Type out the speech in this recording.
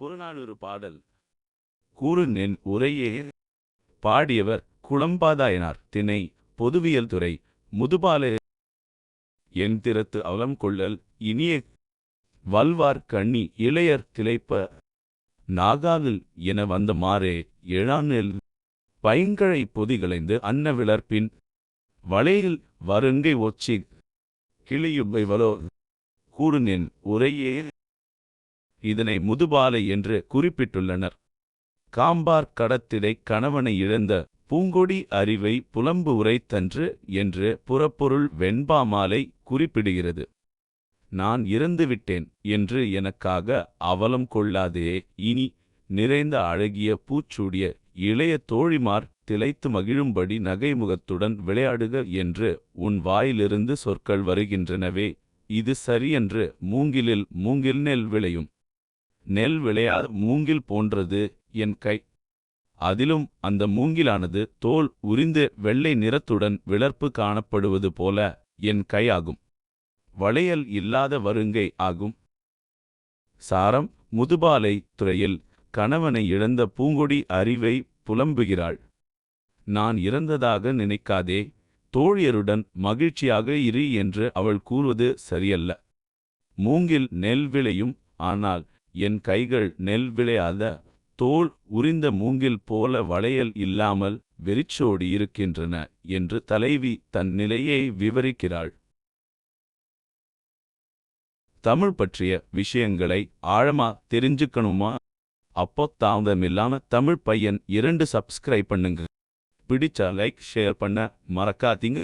புறநானூறு பாடல். கூறு நின் உரையே பாடியவர் குளம்பாதாயனார். திணை பொதுவியல் துறை முதுபாலே என் திறத்து அவலம் கொள்ளல். இனிய வல்வார் கண்ணி இளையர் திளைப்ப நாகாவில் என வந்த மாறே எழானில் பைங்கழை பொதிகளைந்து அன்ன விளர்ப்பின் வளையில் வருங்கை ஒச்சி கிளியுபைவலோ கூறுநின் உரையே இதனை முதுபாலை என்று குறிப்பிட்டுள்ளனர். காம்பார் கடத்திடை கணவனை இழந்த பூங்கொடி அறிவை புலம்பு உரைத்தன்று என்று புறப்பொருள் வெண்பாமாலை குறிப்பிடுகிறது. நான் இறந்துவிட்டேன் என்று எனக்காக அவலம் கொள்ளாதே. இனி நிறைந்த அழகிய பூச்சூடிய இளைய தோழிமார் திளைத்து மகிழும்படி நகைமுகத்துடன் விளையாடுக என்று உன் வாயிலிருந்து சொற்கள் வருகின்றனவே. இது சரியென்று மூங்கிலில் மூங்கில் நெல் விளையும். நெல் விளையாத மூங்கில் போன்றது என் கை. அதிலும் அந்த மூங்கிலானது தோல் உரிந்து வெள்ளை நிறத்துடன் விளர்ப்பு காணப்படுவது போல என் கையாகும் வளையல் இல்லாத வருங்கை ஆகும். சாரம் முதுபாலை துறையில் கணவனை இழந்த பூங்கொடி அறிவை புலம்புகிறாள். நான் இறந்ததாக நினைக்காதே தோழியருடன் மகிழ்ச்சியாக இரு என்று அவள் கூறுவது சரியல்ல. மூங்கில் நெல் விளையும் ஆனால் என் கைகள் நெல் விளையாத தோல் உரிந்த மூங்கில் போல வளையல் இல்லாமல் வெறிச்சோடி இருக்கின்றன என்று தலைவி தன் நிலையை விவரிக்கிறாள். தமிழ் பற்றிய விஷயங்களை ஆழமா தெரிஞ்சுக்கணுமா? அப்போ தாமதமில்லாம தமிழ் பையன் இரண்டு சப்ஸ்கிரைப் பண்ணுங்க. பிடிச்சா லைக் ஷேர் பண்ண மறக்காதீங்க.